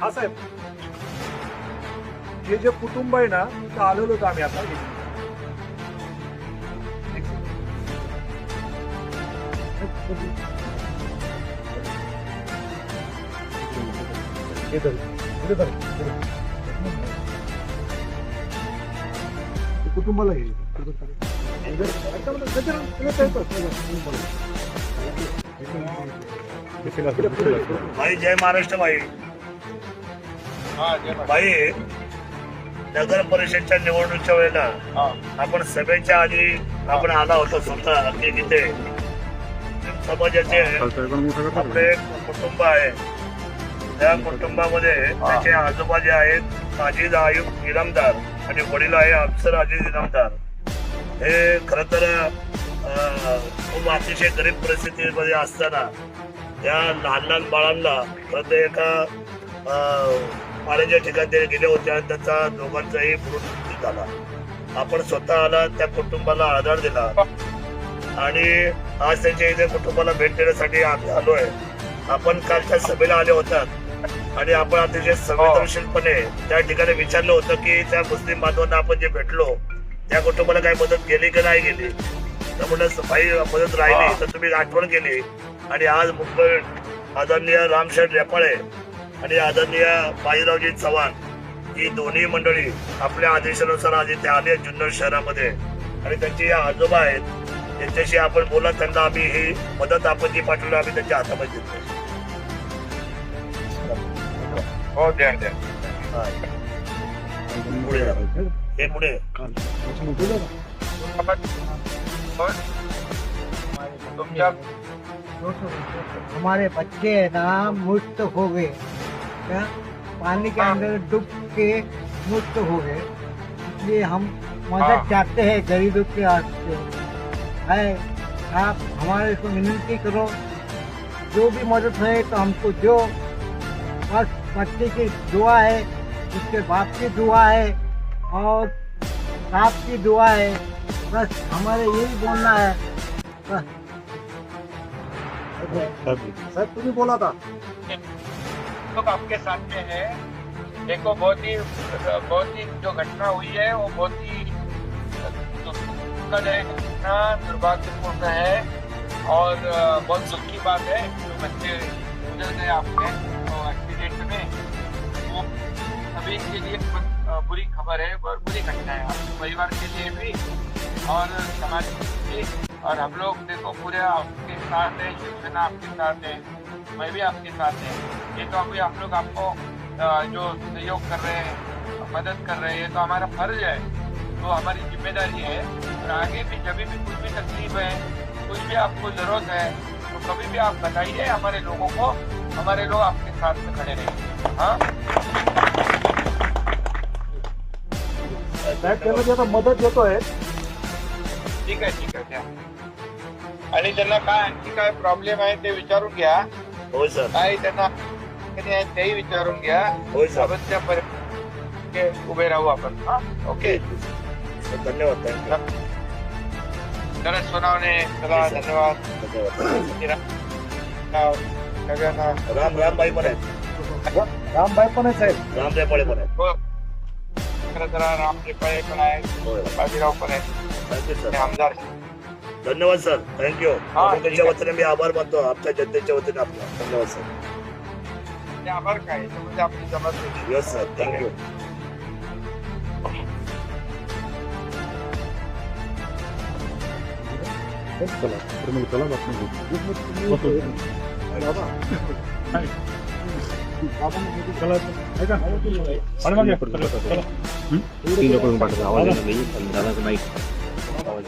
हा साहेब हे जे कुटुंब आहे ना तिथं आलेलो होतो आम्ही आता हे धर, हे धर, हे धर. ते कुटुंबाला हे पुढे. भाई जय महाराष्ट्र भाई भाई नगर परिषदच्या निवडणुकीच्या वेळेला आपण सभेच्या आधी आपण आला होतो स्वतः की तिथे. समाजाचे आपले एक कुटुंब आहे. त्या कुटुंबामध्ये त्याचे आजोबा जे आहेत अजिज आयुब इनामदार आणि वडील आहे अफसर अजिज इनामदार. हे खर तर खूप अतिशय गरीब परिस्थितीमध्ये असताना त्या लहान लहान बाळांना खरं तर एका अं, पाण्याच्या ठिकाणी ते गेले होते आणि त्यांचा दोघांचाही मृत्यू झाला. आपण स्वतः आला त्या कुटुंबाला आधार दिला. आणि आज त्यांच्या इथे कुटुंबाला भेट देण्यासाठी आम्ही आलोय. आपण कालच्या सभेला आले होतात. आणि आपण अतिशय संवेदनशीलपणे त्या ठिकाणी विचारलं होतं की त्या मुस्लिम बांधवांना आपण जे भेटलो त्या कुटुंबाला काही मदत केली की नाही गेली? तर म्हणलं सफाई मदत राहिली तर तुम्ही आठवण केली. आणि आज मुंबई आदरणीय रामशेठ रेपाळे आणि आदरणीय बाजीरावजी चव्हाण ही दोन्ही मंडळी आपल्या आदेशानुसार आज इथे आले आहेत जुन्नर शहरामध्ये. आणि त्यांचे आजोबा आहेत त्यांच्याशी आपण बोला त्यांना आम्ही ही मदत आपण जी पाठवली आम्ही त्यांच्या हातामध्ये देतो. हो द्या द्या. हा. पुढे. हे पुढे हमारे बच्चे ना मुक्त हो गए। क्या पानी के अंदर डूब के मुक्त हो गए। इसलिए हम हाँ। मदद चाहते हैं गरीबों के वास्ते है आप हमारे को विनती करो। जो भी मदद है तो हमको जो बस बच्चे की दुआ है उसके बाप की दुआ है और साहब की दुआ है। बस हमारे यही बोलना है। बस। साहेब तुम्ही बोला आता लोग आपके साथ में है। देखो, बहुत ही बहुत ही जो घटना हुई है, वो बहुत ही घटना दुर्भाग्यपूर्ण है और बहुत दुख की बात है। जो बच्चे गुजर गए आपके एक्सीडेंट में, वो सभी के लिए बुरी खबर है बहुत बुरी घटना है। आपके परिवार के लिए भी और समाज के लिए। और हम लोग देखो, पूरे आपके साथ है, शिवसेना आपके साथ है। मैं भी आपके साथ है। ये तो अभी आप लोग आपको जो सहयोग कर रहे हैं मदद कर रहे हैं ये तो हमारा फ़र्ज़ है। तो हमारी ज़िम्मेदारी है और आगे भी जब भी कुछ भी तकलीफ़ है कुछ भी आपको ज़रूरत है तो कभी भी आप बताइए हमारे लोगों को हमारे लोग आपके साथ में खड़े रहेंगे। हाँ? साहेब त्यांना जे आता मदत देतोय ठीक आहे ठीक आहे द्या आणि त्यांना काय आणखी काय प्रॉब्लेम आहे ते विचारून घ्या होय सर काय त्यांना आहेत तेही विचारून घ्या. होय सर सोबत त्या पर्यंत उभे राहू आपण. हा? ओके. धन्यवाद. थँक्यू तरच सोनावणे. चला धन्यवाद. धन्यवाद. सगळ्यांना राम. राम बाई पण आहेत. रामबाई पण आहे साहेब. राम रेपाळे पण आहेत. हो. खरं तर राम रेपाळे पण आहेत. होय. बाजीराव पण आहेत. थँक्यू आणि सर आमदार. धन्यवाद सर थँक्यू हा, त्यांच्या. वतीने मी आभार मानतो. आमच्या जनतेच्या वतीने आपला. धन्यवाद सर आभार काय? याच्यामध्ये आपली जबाबदारी. यस सर थँक्यू चला तर मग चला. बातमी बाबा चला ऐका आणि मग या. चला. करून पाठवतो आवाज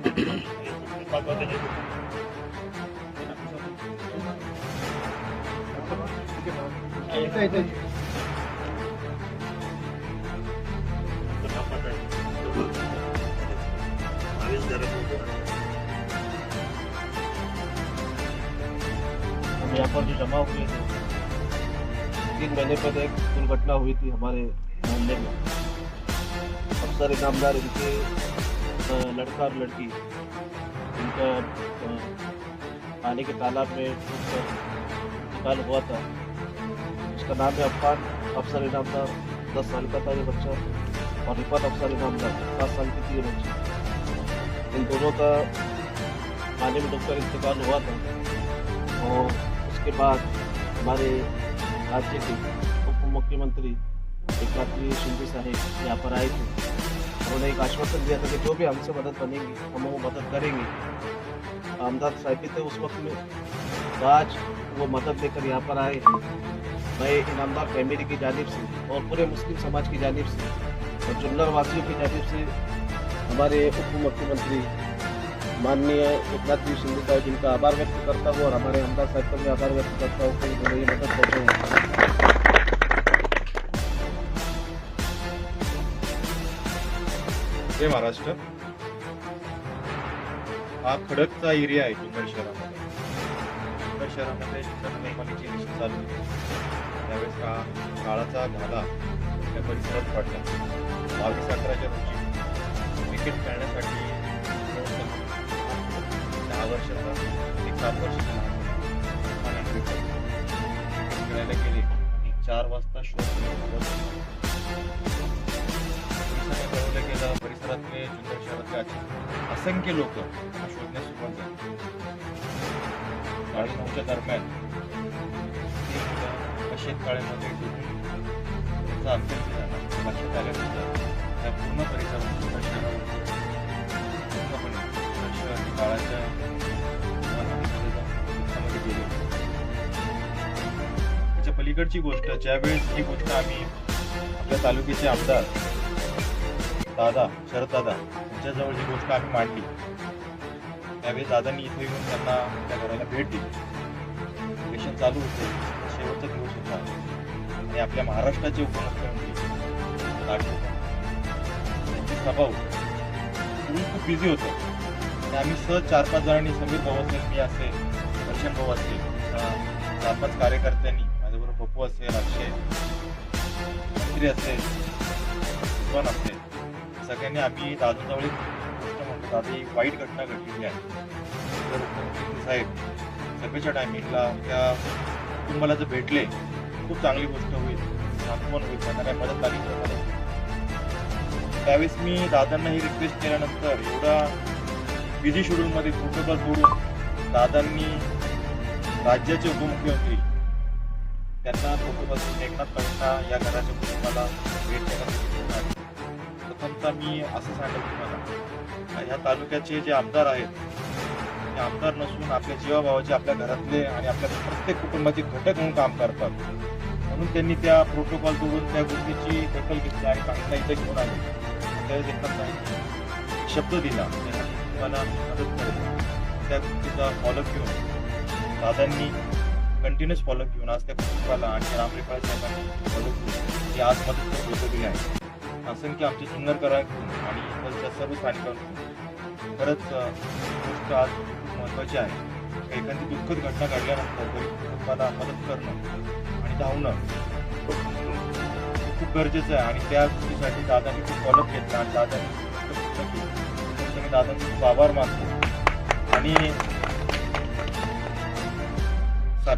हम यहाँ पर जो जमा हुए थे तीन महीने पहले एक दुर्घटना हुई थी हमारे मोहल्ले में अफसर इनामदार इनके लड़का और लड़की। इनका अ, पानी के तालाब में इंतकाल हुआ था। उसका नाम है अफान। अफसर इनामदार दस साल का था ये बच्चा। और रिफत अफसर इनामदार सात साल की थी ये बच्ची। इन दोनों का पानी में डूबकर इंतकाल हुआ था। और उसके बाद हमारे राज्य के उप मुख्यमंत्री एक रात्रि शिंदे साहेब यहाँ पर आए थे। उन्होंने एक आश्वासन दिया था कि जो भी हमसे मदद बनेगी, हम वो मदद करेंगे। आमदार साहब थे उस वक्त में। तो आज वो मदद लेकर यहाँ पर आए मैं इनामदार फैमिली की जानिब से और पूरे मुस्लिम समाज की जानिब से और जुन्नर वासियों की जानिब से हमारे उप मुख्यमंत्री माननीय एकनाथ जी शिंदे साहब, जिनका आभार व्यक्त करता हूँ और हमारे हमदार साहब का भी आभार व्यक्त करता हूँ कि उन्होंने ये मदद पहुँचाई जय महाराष्ट्र. हा खडकचा एरिया आहे जुन्नर शहरामध्ये. जुन्नर शहरामध्ये जिल्हा नगरपालिकेची इलेक्शन चालू होती त्यावेळेस हा काळाचा घाला त्या परिसरात पडला. बावीस अकराच्या रोजी क्रिकेट खेळण्यासाठी दहा वर्षाचा एक सात वर्षाचा खेळायला गेले. चार वाजता शो गेलं परिसरातले जुन्नर शहरातले असंख्य लोक शोधण्यास सुरुवात झाली. साडे नऊच्या दरम्यान ते मुलं शेतकाळ्यामध्ये डुबून त्यांचा अंत्यविधी झाला. लक्षात आल्यानंतर त्या पूर्ण परिसरात जुन्नर पूर्णपणे काळाच्या गेले. त्याच्या पलीकडची गोष्ट ज्यावेळेस ही गोष्ट आम्ही आपल्या तालुक्याचे आमदार दादा शरद दादा यांच्याजवळ जी गोष्ट आम्ही मांडली. त्यावेळी दादांनी इथे येऊन त्यांना त्या घराला भेट दिली. इलेक्शन चालू होते. शेवटचा दिवस होता. आणि आपल्या महाराष्ट्राचे उपमुख्यमंत्री लाडके त्यांची सभा होती. तुम्ही खूप बिझी होतं. आणि आम्ही सहज चार पाच जणांनी समीर भाऊ असेल मी असेल दर्शन भाऊ असते चार पाच कार्यकर्त्यांनी माझ्याबरोबर पप्पू असेल अक्षय असेल असेल. सगळ्यांनी आम्ही दादाजवळ गोष्ट म्हणतो दादा ही वाईट घटना घडलेली आहे. तर साहेब सभेच्या टायमिंगला त्या कुटुंबाला जर भेटले खूप चांगली गोष्ट होईल. सांत्वन होईल त्यांना काय मदत लागली तर त्यावेळेस मी दादांना ही रिक्वेस्ट केल्यानंतर एवढा बिझी शेड्यूलमध्ये प्रोटोकॉल तोडून दादांनी राज्याचे उपमुख्यमंत्री त्यांना प्रोटोकॉल एकनाथ खडसेंना या घराच्या कुटुंबाला भेट देण्यासाठी आता मी असं सांगेल तुम्हाला ह्या तालुक्याचे जे आमदार आहेत ते आमदार नसून आपल्या जीवाभावाचे आपल्या घरातले आणि आपल्या प्रत्येक कुटुंबाचे घटक म्हणून काम करतात. म्हणून त्यांनी त्या प्रोटोकॉल तोडून त्या गोष्टीची दखल घेतली आणि काहींना इथे घेऊन आले. त्यावेळेस एकनाथ शब्द दिला. त्यांना मदत करेल. त्या गोष्टीचा फॉलोअप घेऊन दादांनी कंटिन्युअस फॉलोअप घेऊन आज त्या कुटुंबाला आणि रामरेपाळ साहेबांनी फॉलोअप घेऊन आज मदत पोहोचवलेली आहे असंख्य आमचे जुन्नरकरांकडून आणि इकडच्या सर्व स्थानिकांकडून खरंच गोष्ट आज खूप महत्त्वाची आहे. एखादी दुःखद घटना घडल्यानंतर कुटुंबाला मदत करणं आणि धावणं हे खूप गरजेचं आहे. आणि त्या गोष्टीसाठी दादांनी खूप फॉलोअप घेतला आणि दादांनी मी दादांचे खूप आभार मानतो. आणि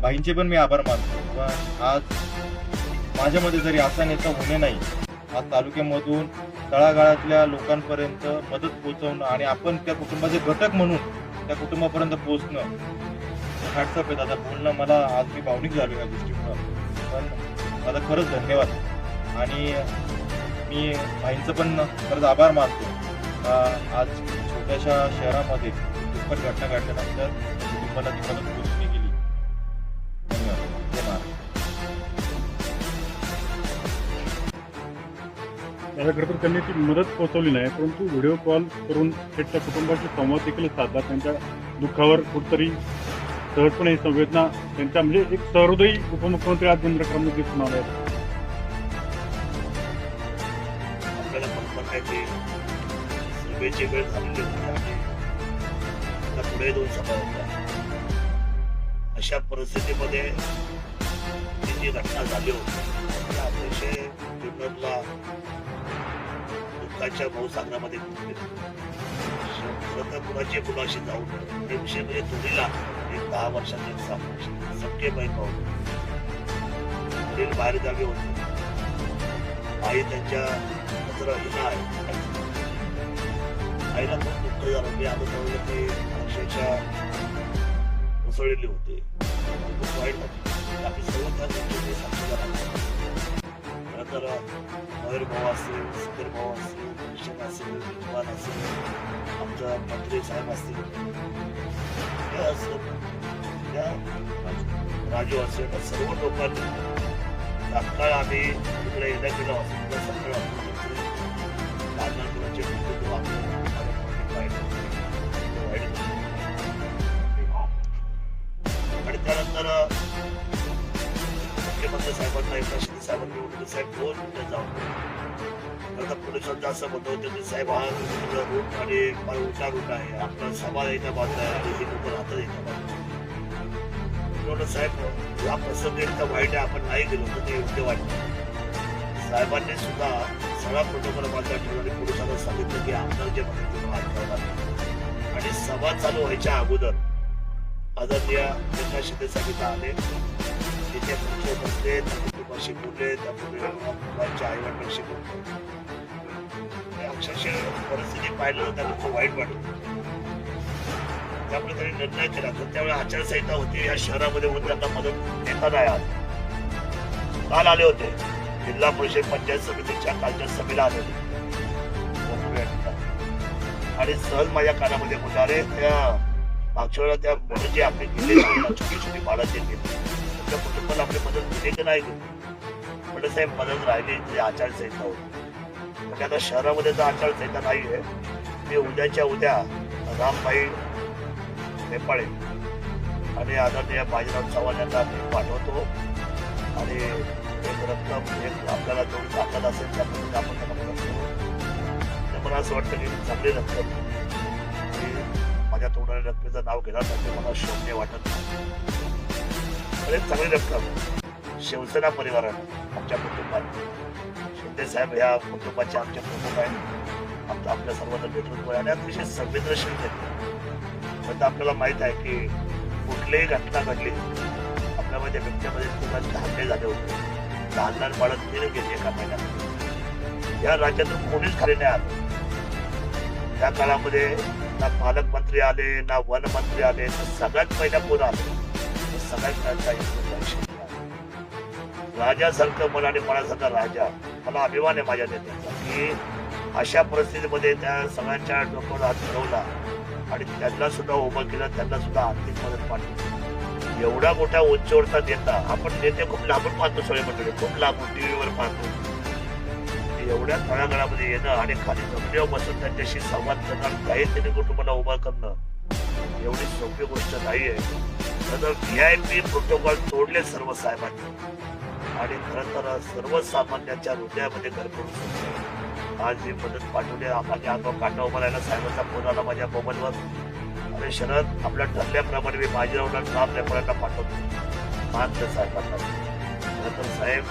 भाईंचे पण मी आभार मानतो. किंवा आज माझ्यामध्ये जरी असा नेता होणे नाही आज तालुक्यामधून तळागाळातल्या लोकांपर्यंत मदत पोहोचवणं आणि आपण त्या कुटुंबाचे घटक म्हणून त्या कुटुंबापर्यंत पोहोचणं. हॅट्सअप आहे दादा बोलणं मला आज मी भावनिक झालो या गोष्टीमुळं. पण दादा खरंच धन्यवाद. आणि मी भाईंचं पण खरंच आभार मानतो. आज छोट्याशा शहरामध्ये दुःखद घटना घडल्यानंतर कुटुंबाला ती मदत त्याला खरं तर त्यांनी ती मदत पोहोचवली नाही परंतु व्हिडिओ कॉल करून थेट त्या कुटुंबाशी संवाद देखील साधला. त्यांच्या दुःखावर कुठतरी सहजपणे ही संवेदना त्यांच्या म्हणजे एक सहृदयी उपमुख्यमंत्री आज चंद्रकांतमध्ये दिसून आले आपल्याला पण बघायची वेळ झालेली पुढे दोन सभा होत्या. अशा परिस्थितीमध्ये जी घटना झाली होती अतिशय विनोदला दुःखाच्या भवसागरामध्ये गुंतली. खरं तर कुणाची कुणाशी जाऊ हे विषय म्हणजे तुरीला एक दहा वर्षाचे एक सात वर्ष सख्खे वडील बाहेर गावी होते. आई त्यांच्या नजरा विना आहे आईला खूप दुःख झालं. मी आलो त्यावेळेला ते अक्षरशः उसळलेले होते. खूप वाईट वाटलं आम्ही सर्व त्या साक्षीदार खरं तर मयूर भाऊ असेल सुधीर भाऊ असेल शिक्षक असेल विद्वान असेल आमचा मंत्री साहेब असतील हे असं त्या राजू असेल या सर्व लोकांनी तात्काळ आम्ही तिकडे येण्या केलं असेल तर सगळं लहान लहान आणि त्यानंतर मुख्यमंत्री साहेबांना एकदा शिंदे साहेबांनी म्हणले साहेब दोन मिनिटं जाऊन आता पोलिसांचा असं म्हणतो होतं की साहेब हा रूट आणि फार रूट आहे. आपला समाज येत्या बाजूला आहे आणि हे लोक राहतात येत्या बाजूला साहेब हा प्रसंग इतका वाईट आहे. आपण नाही गेलो तर ते योग्य वाटतं. साहेबांनी सुद्धा सगळा प्रोटोकॉल बाजूला ठेवला आणि पोलिसांना सांगितलं की आमदार जे म्हणतात आणि सभा चालू व्हायच्या अगोदर आदरणीय एकनाथ शिंदे सांगितलं आले. तिथे पुढचे बसले. त्या कुटुंबाशी बोलले त्या मुलांच्या आईवडिलांशी बोलले. अक्षरशः परिस्थिती पाहिलं त्या त्यांना खूप वाईट वाटलं. त्यामुळे त्यांनी निर्णय केला. तर त्यावेळी आचारसंहिता होती. या शहरामध्ये होऊन त्यांना मदत देता नाही आली. काल आले होते. जिल्हा परिषद पंचायत समितीच्या कालच्या सभेला आले होते. आणि सहज माझ्या कानामध्ये बोलणारे त्या मागच्या वेळेला त्या मुलं जे आपले गेले छोटी छोटी बाळा जे गेले त्या कुटुंबाला आपली मदत दिली की नाही दिली? म्हणजे साहेब मदत राहिली. तरी आचारसंहिता होती. आता शहरामध्ये तर आचारसंहिता नाही आहे मी उद्याच्या उद्या रामबाई नेपाळे आणि आदरणीय बाजीराव चव्हाण यांना मी पाठवतो. आणि एक रक्कम एक आपल्याला जेवढी ताकद असेल त्या आपण त्यांना मदत करू. मला असं वाटतं की चांगली रक्कम माझ्या तोंडाने रकमेचं नाव घेण्यासाठी मला शोभने वाटत नाही. चांगली रक्कम शिवसेना परिवारानं आमच्या कुटुंबात. शिंदे साहेब ह्या कुटुंबाचे आमचे प्रमुख आहेत. आमचं आपल्या सर्वांचं नेतृत्व आहे आणि अतिशय संवेदनशील नेते आता आपल्याला माहीत आहे की कुठलीही घटना घडली आपल्यामध्ये व्यक्तीमध्ये लोकांचे धान्य झाले होते. लहान लहान बाळक गेले गेले एका महिन्यात. या राज्यातून कोणीच खाली नाही आलं. त्या काळामध्ये ना पालकमंत्री आले ना वनमंत्री आले तर सगळ्यात पहिल्या कोण आले? सगळ्यात पहिला राजासारखं मन आणि मनासारखा राजा. मला अभिमान आहे माझ्या नेत्याचा. की अशा परिस्थितीमध्ये त्या सगळ्यांच्या डोक्यावर हात फिरवला आणि त्यांना सुद्धा उभं केलं त्यांना सुद्धा आर्थिक मदत पाठवली. एवढा मोठ्या उंचीवरचा नेता आपण नेते खूप लांबून पाहतो सगळे मंडळी खूप लांबून टीव्हीवर पाहतो. एवढ्या तळागाळामध्ये येणं आणि खाली जमिनीवर बसून त्यांच्याशी संवाद करणं काही त्यांनी कुटुंबाला उभा करणं एवढी सोपी गोष्ट नाही आहे तर व्ही आय पी प्रोटोकॉल तोडले सर्व साहेबांनी. आणि खरं तर सर्वसामान्यांच्या हृदयामध्ये घर आज ही मदत पाठवली माझ्या अंगावर काटा उभा राहिला. साहेबांचा फोन आला माझ्या मोबाईलवर. अरे शरद आपल्या ठरल्याप्रमाणे मी बाजीरावला राम नेपाळांना पाठवतो. मान त्या साहेबांना. खरं तर साहेब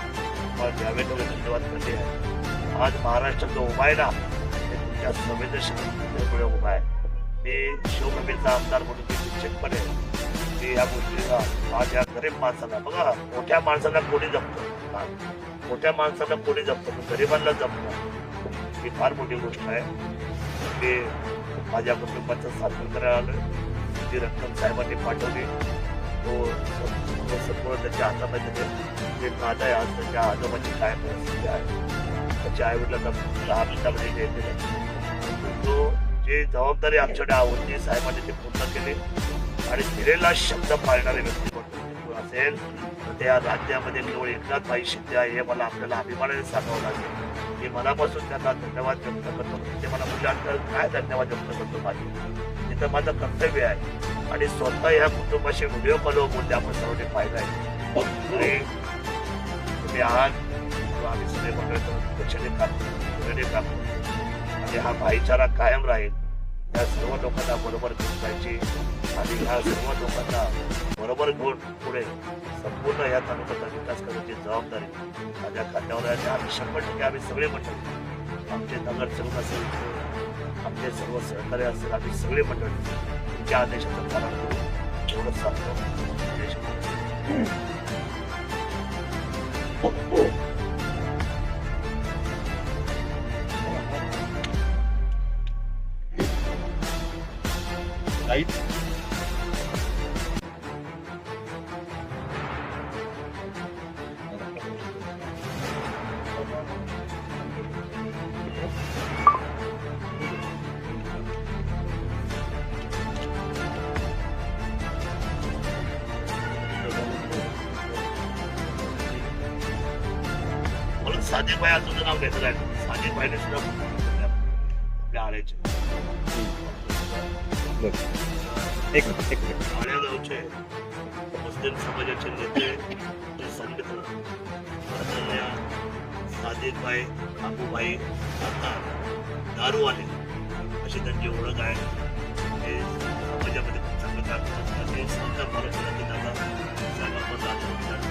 मला द्यावे तेवढे धन्यवाद करते. आहे आज महाराष्ट्र जो उभा आहे ना ते तुमच्या संवेदनशीलतेमुळे उभा आहे. मी शिवभूमीचा आमदार म्हणून मी आहे. मी या गोष्टीला माझ्या गरीब माणसाला बघा मोठ्या माणसाला कोणी जपतं? मोठ्या माणसाला कोणी जपतं? गरिबांना जपतं ही फार मोठी गोष्ट आहे. ते माझ्या कुटुंबाचं साधन करायला आलोय. ती रक्कम साहेबांनी पाठवली तो संपूर्ण त्याच्या हातामध्ये जे एक आहे आज त्याच्या आजोबाची काय परिस्थिती आहे त्याच्या आईवडिला वडिलांना दहा मिनिटामध्ये जे दिलं? तो जे जबाबदारी आमच्याकडे होती साहेबांनी ते पूर्ण केले. आणि दिलेला शब्द पाळणारे व्यक्ती व्यक्तिमत्व असेल? तर त्या राज्यामध्ये केवळ एकनाथ भाई शिंदे आहे हे मला आपल्याला अभिमानाने सांगावं लागेल. मी मनापासून त्यांना धन्यवाद व्यक्त करतो. ते मला मुलांतर काय धन्यवाद व्यक्त करतो माझे? तर माझं कर्तव्य आहे. आणि स्वतः या कुटुंबाशी व्हिडिओ कॉलवर बोलते आपण सर्वांनी फायदा आहे. तुम्ही आहात. आम्ही सगळे मंडळ दक्षिणे आणि हा भाईचारा कायम राहील. या सर्व लोकांना बरोबर घेऊन जायची. आणि ह्या सर्व लोकांना बरोबर घेऊन पुढे संपूर्ण या तालुक्याचा विकास करण्याची जबाबदारी माझ्या खात्यावर आहे. आम्ही शंभर टक्के आम्ही सगळे मंडळी आमचे नगरसेवक असेल आमचे सर्व सहकार्य असेल आम्ही सगळे मंडळी तुमच्या आदेशाचं पालन करू. एवढंच सांगतो. right? तुझं नाव घेतलं आहे सादिक भाईने सुद्धा आपल्या आळ्याचे एक मिनिट एक मिनिट आळ्या गावचे मुस्लिम समाजाचे नेते संमित्र आदरणीय सादिक भाई काकूभाई आता दारूवाले अशी त्यांची ओळख आहे हे समाजामध्ये खूप चांगलं ते दादा साहेबांवर